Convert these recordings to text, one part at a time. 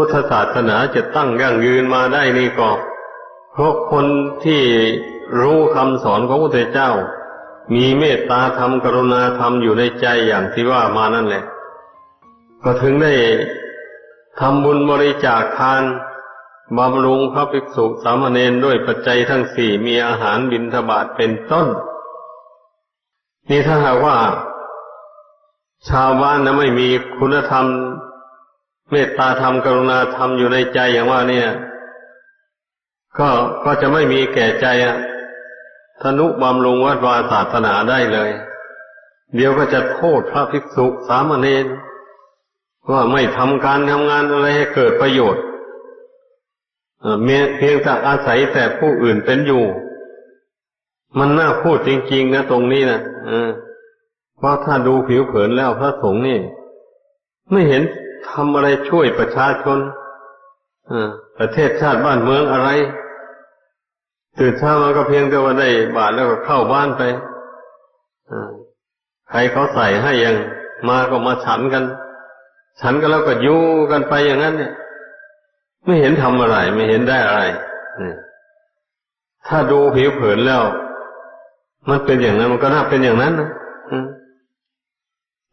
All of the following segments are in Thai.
พุทธศาสนาจะตั้งยั่งยืนมาได้นี่ก็เพราะคนที่รู้คำสอนของพระพุทธเจ้า มีเมตตาธรรมกรุณาธรรมอยู่ในใจอย่างที่ว่ามานั่นแหละ ก็ถึงได้ทำบุญบริจาคทานบำรุงพระภิกษุสามเณรด้วยปัจจัยทั้งสี่มีอาหารบิณฑบาตเป็นต้น นี่ถ้าหากว่า ชาวบ้านนะไม่มีคุณธรรม เมตตาธรรมกรุณาธรรมอยู่ในใจอย่างว่าเนี่ย ก็ก็จะไม่มีแก่ใจอะธนุบำรุงวัดวาศาสนาได้เลย เดี๋ยวก็จะโทษพระภิกษุสามเณรว่าไม่ทำการทำงานอะไรให้เกิดประโยชน์เพียงแต่อาศัยแต่ผู้อื่นเป็นอยู่ มันน่าพูดจริงๆนะตรงนี้นะเพราะถ้าดูผิวเผินแล้วพระสงฆ์นี่ ไม่เห็น ทำอะไรช่วยประชาชนประเทศชาติบ้านเมืองอะไร ตื่นเช้ามาก็เพียงแต่ว่าได้บาทแล้วก็เข้าบ้านไปใครเขาใส่ให้ยังมาก็มาฉันกัน ฉันกันแล้วก็ยู่กันไปอย่างนั้น เนี่ย ไม่เห็นทำอะไร ไม่เห็นได้อะไรถ้าดูผิวเผินแล้ว มันเป็นอย่างนั้นมันก็น่าเป็นอย่างนั้นนะ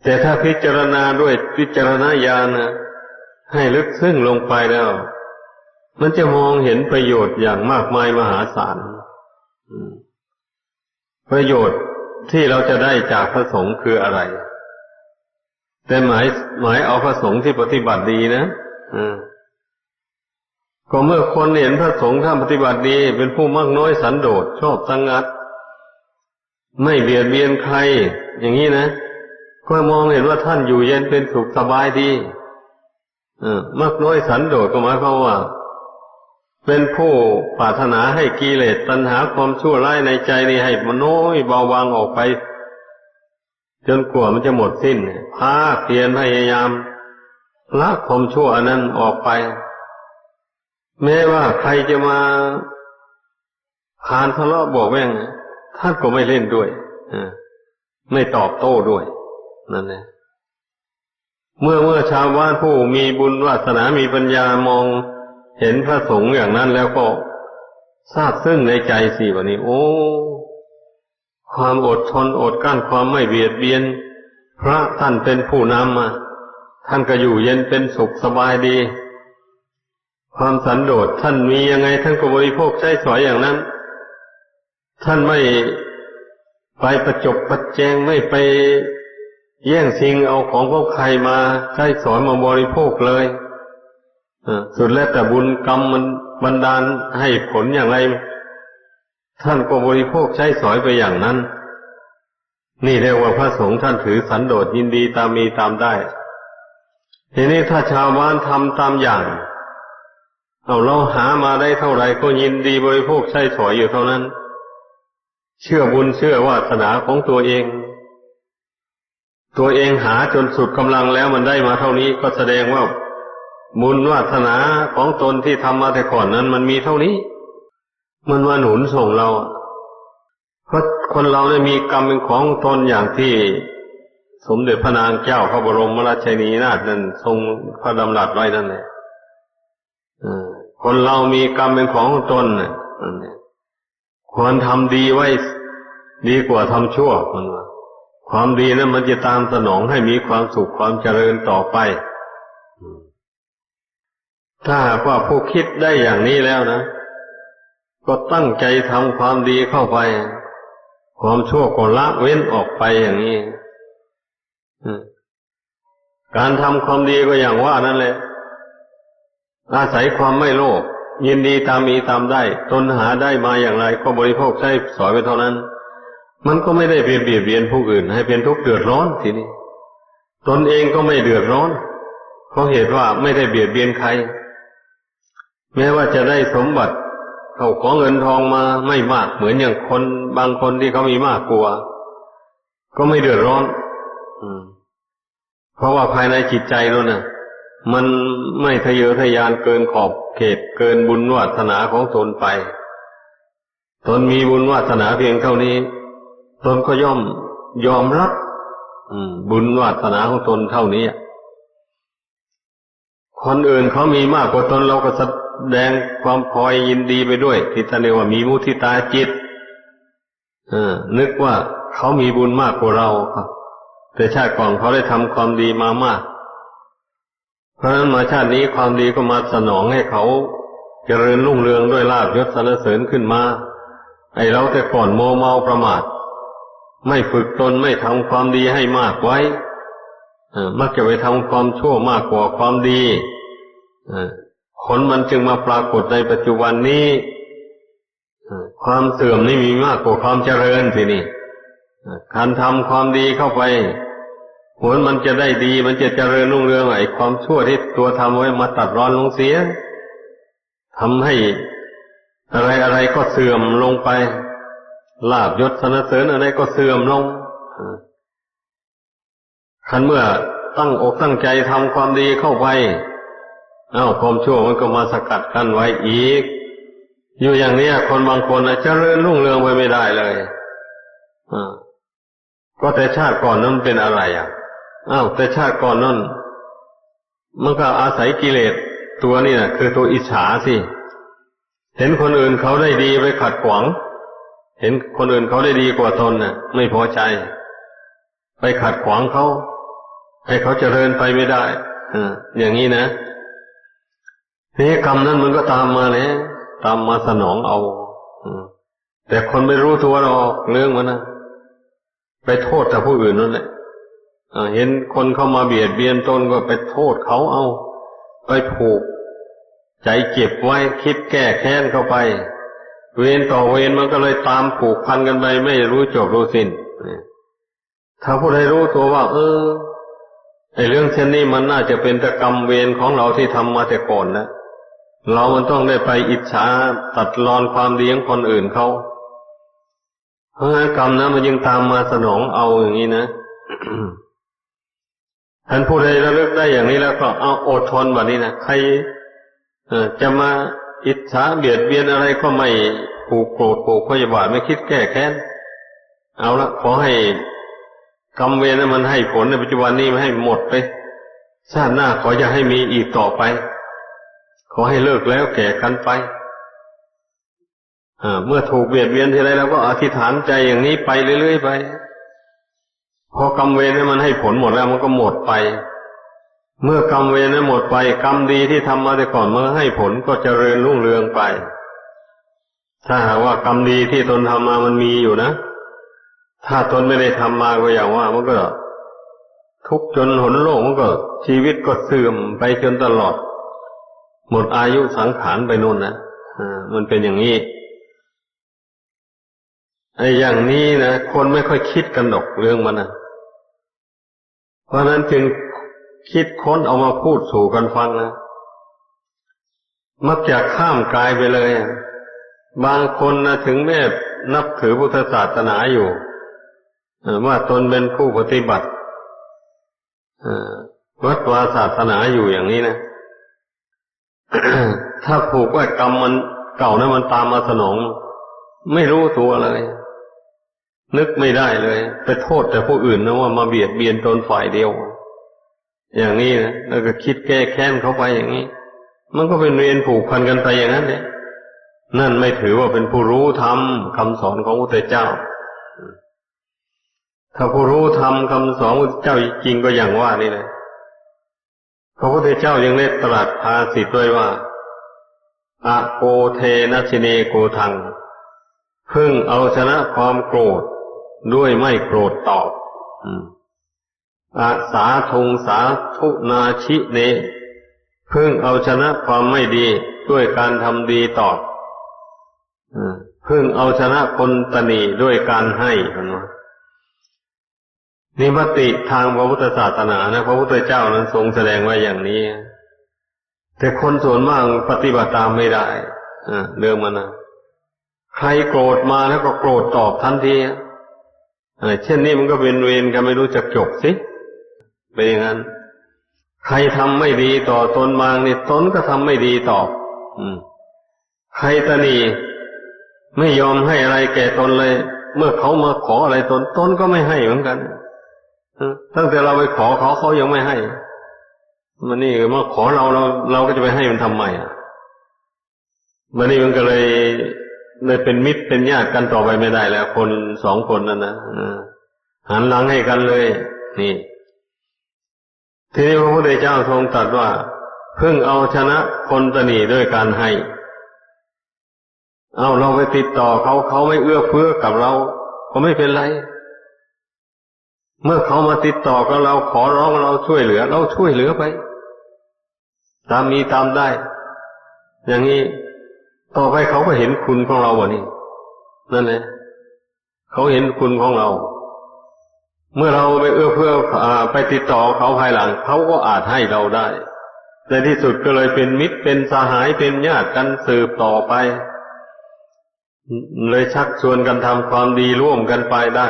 แต่ถ้าพิจารณาด้วยพิจารณญาณนะให้ลึกซึ้งลงไปแล้ว มันจะมองเห็นประโยชน์อย่างมากมายมหาศาลประโยชน์ที่เราจะได้จากพระสงฆ์คืออะไร แต่หมายหมายเอาพระสงฆ์ที่ปฏิบัติดีนะก็เมื่อคนเห็นพระสงฆ์ท่านปฏิบัติดี เป็นผู้มากน้อยสันโดษชอบสังงัด ไม่เบียดเบียนใคร อย่างนี้นะ ก็มองเห็นว่าท่านอยู่เย็นเป็นสุขสบายดีมากน้อยสันโดษก็หมายความว่า เป็นผู้ปรารถนาให้กิเลสตัณหาความชั่วร้ายในใจนี้ให้มันน้อยเบาบางออกไป จนกว่ามันจะหมดสิ้นพาเพียรพยายามละความชั่วอันนั้นออกไป แม้ว่าใครจะมาพานทะเลาะบอกแว่งท่านก็ไม่เล่นด้วยไม่ตอบโต้ด้วย นั่นแหละเมื่อเมื่อชาวบ้านผู้มีบุญวาสนามีปัญญามองเห็นพระสงฆ์อย่างนั้นแล้วก็ทราบซึ่งในใจสิวันนี้ โอ้ ความอดทนอดกั้นความไม่เบียดเบียน พระท่านเป็นผู้นำมาท่านก็อยู่เย็นเป็นสุขสบายดี ความสันโดษท่านมียังไงท่านก็บริโภคใช้สอยอย่างนั้น ท่านไม่ไปประจบประแจงไม่ไป แย่งชิงเอาของของใครมาใช้สอนมาบริโภคเลยสุดแล้วแต่บุญกรรมมันบันดาลให้ผลอย่างไร ท่านก็บริโภคใช้สอยไปอย่างนั้น นี่เรียกว่าพระสงฆ์ท่านถือสันโดษยินดีตามมีตามได้ ทีนี้ถ้าชาวบ้านทำตามอย่าง เอาเราหามาได้เท่าไหร่ก็ยินดีบริโภคใช้สอยอยู่เท่านั้น เชื่อบุญเชื่อวาสนาของตัวเอง ตัวเองหาจนสุดกำลังแล้วมันได้มาเท่านี้ก็แสดงว่าบุญวาสนาของตนที่ทำมาแต่ก่อนนั้น มันมีเท่านี้ มันมาหนุนส่งเราเพราะคนเราเนี่ยมีกรรมเป็นของตนอย่างที่ สมเด็จพระนางเจ้าพระบรมราชินีนาถนั้นทรงพระดำรัสไว้นั่นแหละคนเรามีกรรมเป็นของตนเนี่ยควรทำดีไว้ ดีกว่าทำชั่วมันว่า ความดีนั้นมันจะตามสนองให้มีความสุขความเจริญต่อไป ถ้าหากว่าผู้คิดได้อย่างนี้แล้วนะ ก็ตั้งใจทำความดีเข้าไป ความชั่วก็ละเว้นออกไปอย่างนี้การทำความดีก็อย่างว่านั่นแหละ อาศัยความไม่โลภยินดีตามมีตามได้ ตนหาได้มาอย่างไร ก็บริโภคใช้สอยไปเท่านั้น มันก็ไม่ได้เบียดเบียนผู้อื่น ให้เป็นทุกข์เดือดร้อนทีนี้ ตนเองก็ไม่เดือดร้อน เพราะเหตุว่าไม่ได้เบียดเบียนใคร แม้ว่าจะได้สมบัติเขาขอเงินทองมาไม่มากเหมือนอย่างคนบางคนที่เขามีมากกลัวก็ไม่เดือดร้อน อืม เพราะว่าภายในจิตใจเรานะ่ะ มันไม่ทะเยอทะยานเกินขอบเขตเกินบุญวาสนาของตนไป ตนมีบุญวาสนาเพียงเท่านี้ ตนก็ย่อมยอมรับบุญวาสนาของตนเท่านี้ คนอื่นเขามีมากกว่าตนเราก็แสดงความพอยยินดีไปด้วย ที่ท่านเรียกว่ามีมุทิตาจิตเออนึกว่าเขามีบุญมากกว่าเราครับแต่ชาติก่อนเขาได้ทำความดีมามาก เพราะฉะนั้นมาชาตินี้ความดีก็มาสนองให้เขาเจริญรุ่งเรืองด้วยลาบยศสรรเสริญขึ้นมา ไอเราแต่ก่อนโมเมาประมาท ไม่ฝึกตนไม่ทำความดีให้มากไว้มักจะไปทำความชั่วมากกว่าความดีผลมันจึงมาปรากฏในปัจจุบันนี้ความเสื่อมนี่มีมากกว่าความเจริญทีนี่การทำความดีเข้าไป ผลมันจะได้ดี มันจะเจริญรุ่งเรืองไอ้ความชั่วที่ตัวทำไว้มาตัดรอนลงเสียทำให้อะไรอะไรก็เสื่อมลงไป ลาบยศสนเสริญอะไรก็เสื่อมลงคันเมื่อตั้งอกตั้งใจทำความดีเข้าไป เอ้าความชั่วมันก็มาสกัดกั้นไว้อีก อยู่อย่างนี้คนบางคนนะเจริญรุ่งเรืองไปไม่ได้เลยอ่าก็แต่ชาติก่อนนั้นเป็นอะไรอะอ้าวแต่ชาติก่อนนั้นมันก็อาศัยกิเลสตัวนี่นะคือตัวอิจฉาสิ เห็นคนอื่นเขาได้ดีไปขัดขวาง เห็นคนอื่นเขาได้ดีกว่าตนน่ะ ไม่พอใจ ไปขัดขวางเขา ให้เขาเจริญไปไม่ได้ออย่างนี้นะนี่กรรมนั้นมันก็ตามมาเลยตามมาสนองเอาแต่คนไม่รู้ตัวหรอกเรื่องมันนะไปโทษแต่ผู้อื่นนั่นแหละเห็นคนเข้ามาเบียดเบียนตนก็ไปโทษเขาเอา ไปผูก ใจเจ็บไว้คิดแก้แค้นเข้าไป เวรต่อเวรมันก็เลยตามผูกพันกันไปไม่รู้จบรู้สิ้นถ้าผู้ใดรู้ตัวว่า เออไอเรื่องเช่นนี้มันน่าจะเป็นตกรรมเวรของเราที่ทำมาแต่ก่อนนะเรามันต้องได้ไปอิจฉาตัดรอนความดีของคนอื่นเขาเพราะกรรมนะมันยังตามมาสนองเอาอย่างนี้นะท่านผู้ใดระลึกได้อย่างนี้แล้วก็เอาอดทนแบบนี้นะใครจะมา อิจฉาเบียดเบียนอะไรก็ไม่ผูกโกรธผูกพยาบาทไม่คิดแก้แค้น เอาละขอให้กรรมเวรนั้นมันให้ผลในปัจจุบันนี้ไม่ให้หมดไปชาติหน้าขอจะให้มีอีกต่อไป ขอให้เลิกแล้วแก่กันไปเมื่อถูกเบียดเบียนทีไรเราก็อธิษฐานใจอย่างนี้ไปเรื่อยๆไป พอกรรมเวรนั้นมันให้ผลหมดแล้วมันก็หมดไป เมื่อกรรมเวรนั้นหมดไปกรรมดีที่ทำมาแต่ก่อนเมื่อให้ผลก็จเจริญรุ่งเรืองไป ถ้าหากว่ากรรมดีที่ตนทำมามันมีอยู่นะ ถ้าตนไม่ได้ทำมาก็อย่างว่ามันก็ ทุกจนหนโลกมันก็ ชีวิตก็เสื่อมไปจนตลอด หมดอายุสังขารไปนู่นนะอ่ามันเป็นอย่างนี้ไอ้อย่างนี้นะคนไม่ค่อยคิดกันดอกเรื่องมันนะเพราะนั้นจึง คิดค้นเอามาพูดสู่กันฟังนะมักจะข้ามกายไปเลย บางคนนะถึงแม้นับถือพุทธศาสนาอยู่ว่าตนเป็นผู้ปฏิบัติวัดวาศาสนาอยู่อย่างนี้นะถ้าผูกว่ากรรมมันเก่านะมันตามมาสนอง ไม่รู้ตัวเลย นึกไม่ได้เลย ไปโทษแต่ผู้อื่นนะว่ามาเบียดเบียนตนฝ่ายเดียวอ อย่างนี้นะแล้วก็คิดแก้แค้นเขาไปอย่างนี้ มันก็เป็นเวรผูกพันกันไปอย่างนั้นเนี่ยนั่นไม่ถือว่าเป็นผู้รู้ธรรมคำสอนของพระพุทธเจ้า ถ้าผู้รู้ธรรมคำสอนพระเจ้าจริงก็อย่างว่านี่เลยพระพุทธเจ้ายังได้ตรัสภาสิทด้วยว่าอะโกเทนัชิเนโกทังพึ่งเอาชนะความโกรธด้วยไม่โกรธตอบ อาสาทงสาทุนาชิเนเพิ่งเอาชนะความไม่ดีด้วยการทำดีตอบเพิ่งเอาชนะคนตนีด้วยการให้กันว่านิมติทางพระพุทธศาสนานะพระพุทธเจ้านั้นทรงแสดงไว้อย่างนี้ แต่คนส่วนมากปฏิบัติตามไม่ได้เรื่องมันนะใครโกรธมาแล้วก็โกรธตอบทันทีเช่นนี้มันก็เป็นเวรกันไม่รู้จักจบสิ เป็นอย่างนั้น ใครทำไม่ดีต่อตนบางนี่ตนก็ทำไม่ดีตอบอืมใครตนีไม่ยอมให้อะไรแก่ตนเลย เมื่อเขามาขออะไรตนตนก็ไม่ให้เหมือนกันตั้งแต่เราไปขอเขาเขายังไม่ให้ มันนี่มาขอเราเรา เราก็จะไปให้มันทำไมอะมันนี่มันก็เลยเลยเป็นมิตรเป็นญาติกันต่อไปไม่ได้แล้ว คนสองคนนั้นนะหันหลังให้กันเลย นี่ ทีนี้พระพุทธเจ้าทรงตรัสว่าเพิ่งเอาชนะคนตนีด้วยการให้ เอาเราไปติดต่อเขาเขาไม่เอื้อเฟื้อกับเรา ก็ไม่เป็นไร เมื่อเขามาติดต่อกับเราขอร้องเราช่วยเหลือ เราช่วยเหลือไป ตามมีตามได้ อย่างนี้ต่อไปเขาก็เห็นคุณของเราบ่นี่นั่นแหละเขาเห็นคุณของเรา เมื่อเราไปเอื้อเพื่อไปติดต่อเขาภายหลัง เขาก็อาจให้เราได้ในที่สุดก็เลยเป็นมิตรเป็นสหายเป็นญาติกันสืบต่อไป เลยชักชวนกันทำความดีร่วมกันไปได้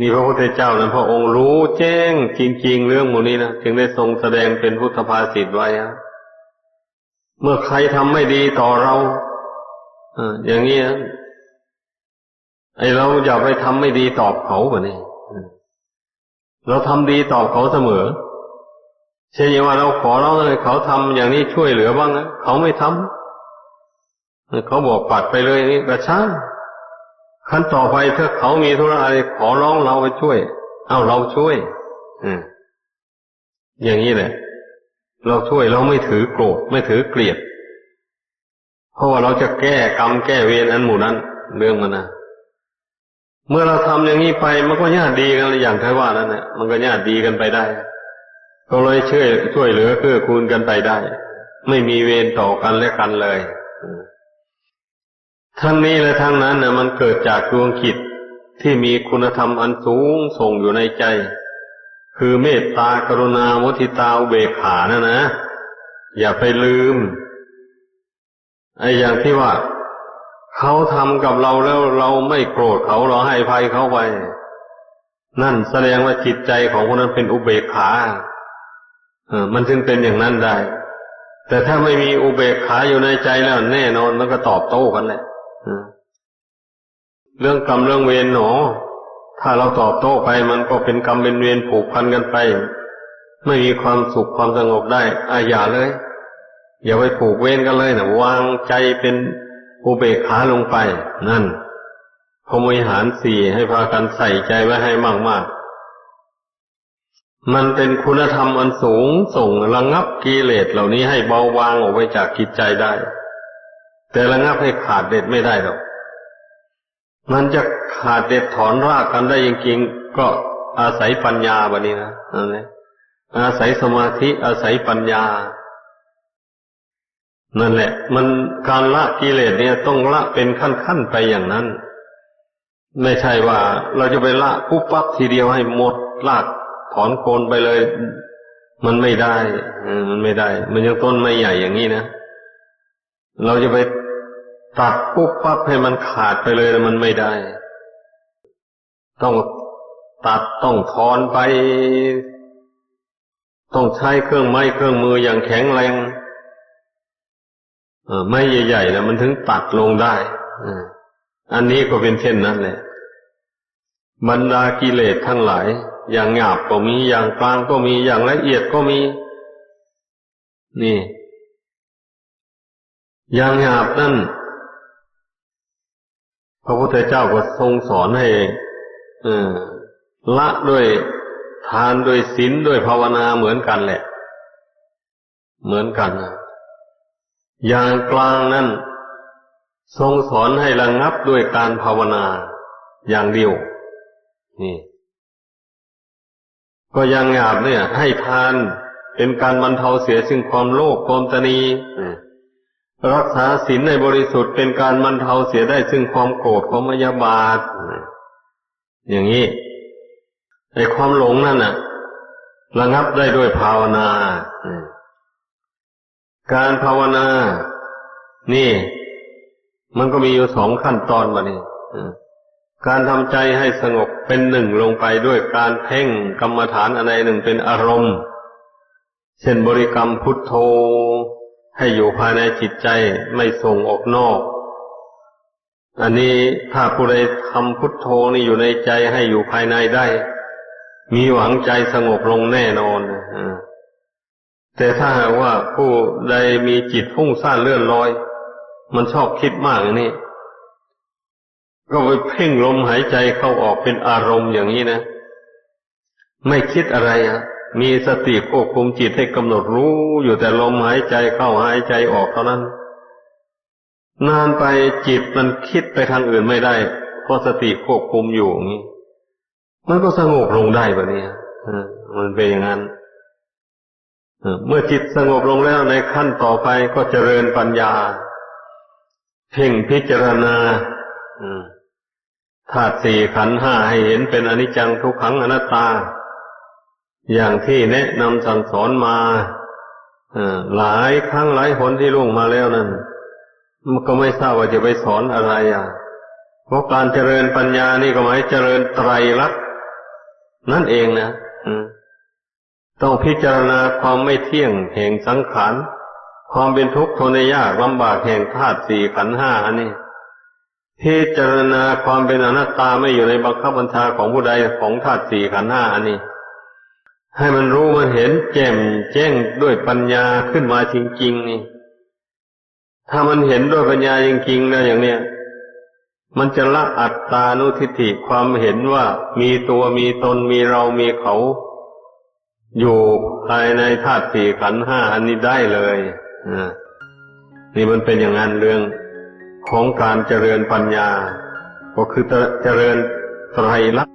นี่พระพุทธเจ้านั้นพระองค์รู้แจ้งจริง ๆ เรื่องหมดนี้นะจึงได้ทรงแสดงเป็นพุทธภาษิตไว้เมื่อใครทำไม่ดีต่อเราอย่างนี้ ไอเราอย่าไปทำไม่ดีตอบเขาแบบนี้เราทำดีตอบเขาเสมอ เช่นอย่างว่าเราขอร้องเลยเขาทำอย่างนี้ช่วยเหลือบ้างนะเขาไม่ทำเขาบอกปัดไปเลยนี่กระช่างขั้นต่อไปถ้าเขามีธุระอะไรขอร้องเราไปช่วย เอาเราช่วยออย่างนี้แหละ เราช่วยเราไม่ถือโกรธไม่ถือเกลียด เพราะว่าเราจะแก้กรรมแก้เวรอันหมู่นั้น เรื่องมันนะ เมื่อเราทำอย่างนี้ไปมันก็ญาติดีกันอย่างที่ว่านั่นแหละมันก็ญาติดีกันไปได้ ก็เลยช่วยช่วยเหลือเกื้อกูลกันไปได้ ไม่มีเวรต่อกันและกันเลยทั้งนี้และทั้งนั้นนะมันเกิดจากดวงขิดที่มีคุณธรรมอันสูงส่งอยู่ในใจ คือเมตตากรุณามุทิตาอุเบกขานะนะ อย่าไปลืมไอ้อย่างที่ว่า เขาทำกับเราแล้วเราไม่โกรธเขาเราให้ภัยเขาไป นั่นแสดงว่าจิตใจของคนนั้นเป็นอุเบกขาเออมันจึงเป็นอย่างนั้นได้ แต่ถ้าไม่มีอุเบกขาอยู่ในใจแล้วแน่นอนมันก็ตอบโต้กันแหละเรื่องกรรมเรื่องเวรหนอ ถ้าเราตอบโต้ไปมันก็เป็นกรรมเป็นเวรผูกพันกันไป ไม่มีความสุขความสงบได้อาอย่าเลย อย่าไปผูกเวรกันเลยนะวางใจเป็น อุเบกขาลงไป นั่นพรมิหารสี่ให้พากันใส่ใจไว้ให้มากๆ มันเป็นคุณธรรมอันสูงส่งระงับกิเลสเหล่านี้ให้เบาบางออกไปจากกิจใจได้ แต่ระงับให้ขาดเด็ดไม่ได้หรอก มันจะขาดเด็ดถอนรากกันได้จริงๆก็อาศัยปัญญาบนี้นะนั่นแหละอาศัยสมาธิอาศัยปัญญา นั่นแหละ มันการละกิเลสเนี่ยต้องละเป็นขั้นๆไปอย่างนั้น ไม่ใช่ว่าเราจะไปละปุ๊บปั๊บทีเดียวให้หมดลากถอนโคนไปเลย มันไม่ได้มันไม่ได้ มันยังต้นไม่ใหญ่อย่างนี้นะเราจะไปตัดปุ๊บปั๊บให้มันขาดไปเลยมันไม่ได้ ต้องตัดต้องทอนไป ต้องใช้เครื่องไม้เครื่องมืออย่างแข็งแรง ไม่ใหญ่ๆนะมันถึงตัดลงได้อันนี้ก็เป็นเช่นนั้นแหละบรรดากิเลสทั้งหลาย อย่างหยาบก็มีอย่างกลางก็มีอย่างละเอียดก็มี นี่ อย่างหยาบนั่นพระพุทธเจ้าก็ทรงสอนให้ละด้วยทานด้วยศีลด้วยภาวนาเหมือนกันแหละ เหมือนกัน อย่างกลางนั้น ทรงสอนให้ระงงับด้วยการภาวนาอย่างเดียว นี่ ก็ยังหยาบเนี่ย ให้ทานเป็นการบรรเทาเสียซึ่งความโลภความตนีรักษาศีลในบริสุทธิ์เป็นการบรรเทาเสียได้ซึ่งความโกรธความมยาบาท อย่างนี้ไอ้ความหลงนั่นน่ะ ระงับได้ด้วยภาวนา การภาวนา นี่ มันก็มีอยู่สองขั้นตอนมานี่การทำใจให้สงบเป็นหนึ่งลงไปด้วยการเพ่งกรรมฐานอะไรหนึ่งเป็นอารมณ์ เช่นบริกรรมพุทโธ ให้อยู่ภายในจิตใจไม่ส่งออกนอก อันนี้ถ้าผู้ใดทำพุทโธนี่อยู่ในใจให้อยู่ภายในได้ มีหวังใจสงบลงแน่นอนอ่า แต่ถ้าหากว่าผู้ใดมีจิตฟุ้งซ่านเลื่อนลอย มันชอบคิดมากอย่างนี้ก็ไปเพ่งลมหายใจเข้าออกเป็นอารมณ์อย่างนี้นะ ไม่คิดอะไรอะ มีสติควบคุมจิตให้กำหนดรู้อยู่แต่ลมหายใจเข้าหายใจออกเท่านั้น นานไปจิตมันคิดไปทางอื่นไม่ได้ เพราะสติควบคุมอยู่อย่างนี้ มันก็สงบลงได้แบบนี้อ่ามันเป็นอย่างนั้น เมื่อจิตสงบลงแล้วในขั้นต่อไปก็เจริญปัญญา เพ่งพิจารณาธาตุสี่ขันห้าให้เห็นเป็นอนิจจังทุกขังอนัตตา อย่างที่แนะนำสั่งสอนมาอ่าหลายครั้งหลายหนที่ล่วงมาแล้วนั้นมันก็ไม่ทราบว่าจะไปสอนอะไรอะ เพราะการเจริญปัญญานี่ก็หมายเจริญไตรลักษณ์นั่นเองนะอืม ต้องพิจารณาความไม่เที่ยงแห่งสังขาร ความเป็นทุกข์ทนยากลำบากแห่งธาตุสี่ขันธ์ห้าอันนี้พิจารณาความเป็นอนัตตาไม่อยู่ในบังคับบัญชาของผู้ใดของธาตุสี่ขันธ์ห้าอันนี้ให้มันรู้มันเห็นแจ่มแจ้งด้วยปัญญาขึ้นมาจริงๆนี่ ถ้ามันเห็นด้วยปัญญาจริงๆนะอย่างเนี้ยมันจะละอัตตานุทิฏฐิความเห็นว่ามีตัวมีตนมีเรามีเขา อยู่ภายในธาตุสี่ขันห้าอันนี้ได้เลยอ่านี่มันเป็นอย่างนั้นเรื่องของการเจริญปัญญา ก็คือเจริญไตรลักษ